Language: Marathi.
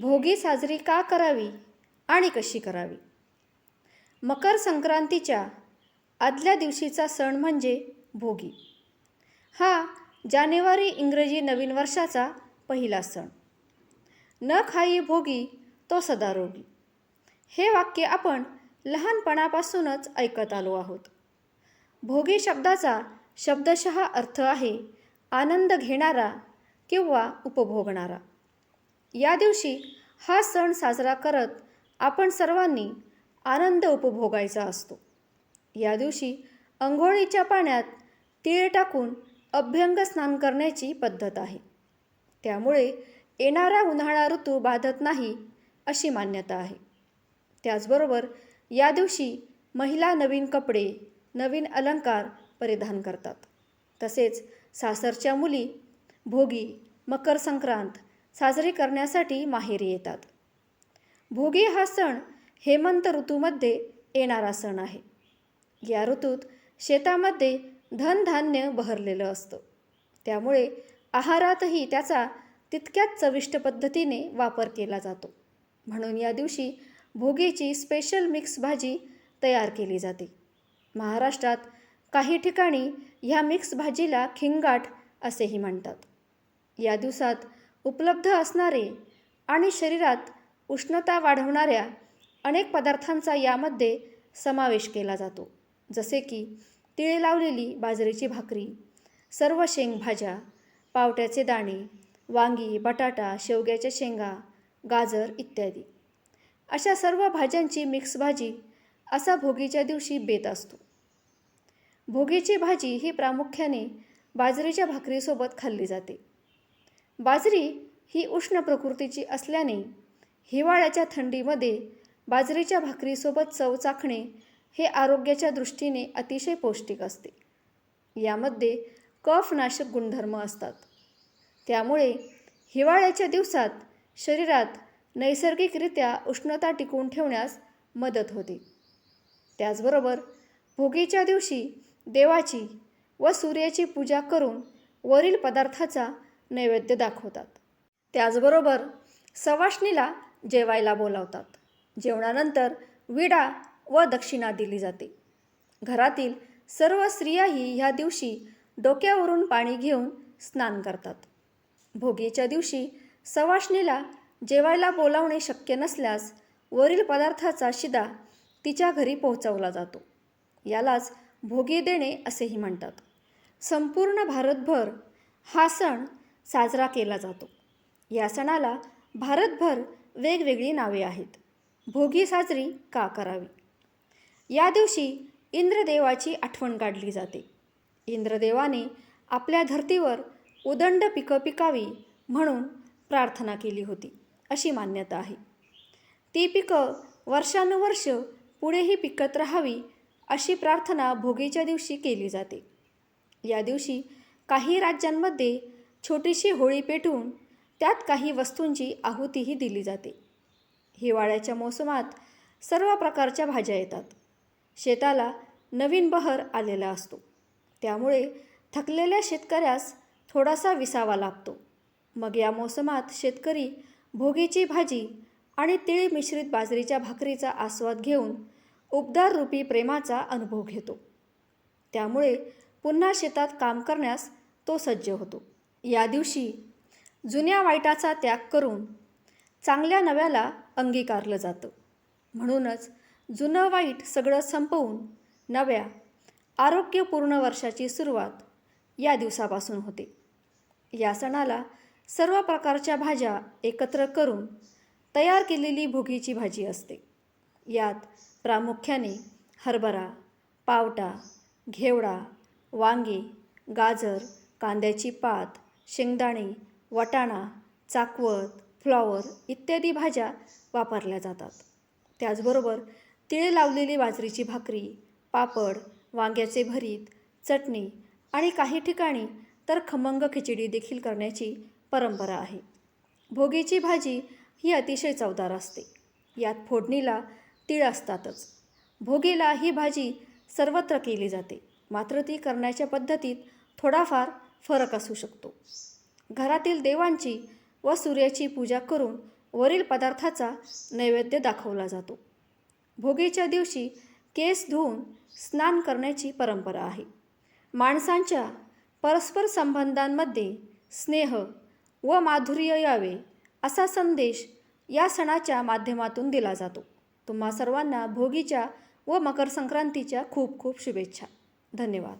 भोगी साजरी का करावी आणि कशी करावी? मकर संक्रांतीच्या आदल्या दिवशीचा सण म्हणजे भोगी. हा जानेवारी इंग्रजी नवीन वर्षाचा पहिला सण. न खाई भोगी तो सदारोगी हे वाक्य आपण लहानपणापासूनच ऐकत आलो आहोत. भोगी शब्दाचा शब्दशः अर्थ आहे आनंद घेणारा किंवा उपभोगणारा. या दिवशी हा सण साजरा करत आपण सर्वांनी आनंद उपभोगायचा असतो. या दिवशी अंघोळीच्या पाण्यात तीळ टाकून अभ्यंग स्नान करण्याची पद्धत आहे. त्यामुळे येणारा उन्हाळा ऋतू बाधत नाही अशी मान्यता आहे. त्याचबरोबर या दिवशी महिला नवीन कपडे नवीन अलंकार परिधान करतात. तसेच सासरच्या मुली भोगी मकर संक्रांत साजरी करण्यासाठी माहेरी येतात. भोगी हा सण हेमंत ऋतूमध्ये येणारा सण आहे. या ऋतूत शेतामध्ये धनधान्य बहरलेलं असतं. त्यामुळे आहारातही त्याचा तितक्याच चविष्ट पद्धतीने वापर केला जातो. म्हणून या दिवशी भोगीची स्पेशल मिक्स भाजी तयार केली जाते. महाराष्ट्रात काही ठिकाणी ह्या मिक्स भाजीला खिंगाट असेही म्हणतात. या दिवसात उपलब्ध असणारे आणि शरीरात उष्णता वाढवणाऱ्या अनेक पदार्थांचा यामध्ये समावेश केला जातो. जसे की तिळे लावलेली बाजरीची भाकरी सर्व शेंगभाज्या पावट्याचे दाणे वांगी बटाटा शेवग्याच्या शेंगा गाजर इत्यादी. अशा सर्व भाज्यांची मिक्स भाजी असा भोगीच्या दिवशी बेत असतो. भोगीची भाजी ही प्रामुख्याने बाजरीच्या भाकरीसोबत खाल्ली जाते. बाजरी ही उष्ण प्रकृतीची असल्याने हिवाळ्याच्या थंडीमध्ये बाजरीच्या भाकरीसोबत चव चाखणे हे आरोग्याच्या दृष्टीने अतिशय पौष्टिक असते. यामध्ये कफनाशक गुणधर्म असतात. त्यामुळे हिवाळ्याच्या दिवसात शरीरात नैसर्गिकरित्या उष्णता टिकवून ठेवण्यास मदत होते. त्याचबरोबर भोगीच्या दिवशी देवाची व सूर्याची पूजा करून वरील पदार्थाचा नैवेद्य दाखवतात. त्याचबरोबर सवाष्णीला जेवायला बोलावतात. जेवणानंतर विडा व दक्षिणा दिली जाते. घरातील सर्व स्त्रियाही ह्या दिवशी डोक्यावरून पाणी घेऊन स्नान करतात. भोगीच्या दिवशी सवाष्णीला जेवायला बोलावणे शक्य नसल्यास वरील पदार्थाचा शिदा तिच्या घरी पोहोचवला जातो. यालाच भोगी देणे असेही म्हणतात. संपूर्ण भारतभर हा सण साजरा केला जातो. या सणाला भारतभर वेगवेगळी नावे आहेत. भोगी साजरी का करावी? या दिवशी इंद्रदेवाची आठवण काढली जाते. इंद्रदेवाने आपल्या धर्तीवर उदंड पिकं पिकावी म्हणून प्रार्थना केली होती अशी मान्यता आहे. ती पिकं वर्षानुवर्ष पुढेही पिकत राहावी अशी प्रार्थना भोगीच्या दिवशी केली जाते. या दिवशी काही राज्यांमध्ये छोटीशी होळी पेटवून त्यात काही वस्तूंची आहुतीही दिली जाते. हिवाळ्याच्या मोसमात सर्व प्रकारच्या भाज्या येतात. शेताला नवीन बहर आलेला असतो. त्यामुळे थकलेल्या शेतकऱ्यास थोडासा विसावा लागतो. मग या मोसमात शेतकरी भोगीची भाजी आणि तीळ मिश्रित बाजरीच्या भाकरीचा आस्वाद घेऊन उबदार रूपी प्रेमाचा अनुभव घेतो. त्यामुळे पुन्हा शेतात काम करण्यास तो सज्ज होतो. या दिवशी जुन्या वाईटाचा त्याग करून चांगल्या नव्याला अंगीकारलं जातं. म्हणूनच जुनं वाईट सगळं संपवून नव्या आरोग्यपूर्ण वर्षाची सुरुवात या दिवसापासून होते. या सणाला सर्व प्रकारच्या भाज्या एकत्र करून तयार केलेली भोगीची भाजी असते. यात प्रामुख्याने हरभरा पावटा घेवडा वांगे गाजर कांद्याची पात शेंगदाणे वाटाणा चाकवत फ्लॉवर इत्यादी भाज्या वापरल्या जातात. त्याचबरोबर तिळ लावलेली बाजरीची भाकरी पापड वांग्याचे भरीत चटणी आणि काही ठिकाणी तर खमंग खिचडी देखील करण्याची परंपरा आहे. भोगीची भाजी ही अतिशय चवदार असते. यात फोडणीला तीळ असतातच. भोगीला ही भाजी सर्वत्र केली जाते. मात्र ती करण्याच्या पद्धतीत थोडाफार फरक असू शकतो. घरातील देवांची व सूर्याची पूजा करून वरील पदार्थाचा नैवेद्य दाखवला जातो. भोगीच्या दिवशी केस धुवून स्नान करण्याची परंपरा आहे. माणसांच्या परस्पर संबंधांमध्ये स्नेह व माधुर्य यावे असा संदेश या सणाच्या माध्यमातून दिला जातो. तुम्हा सर्वांना भोगीच्या व मकर संक्रांतीच्या खूप खूप शुभेच्छा. धन्यवाद.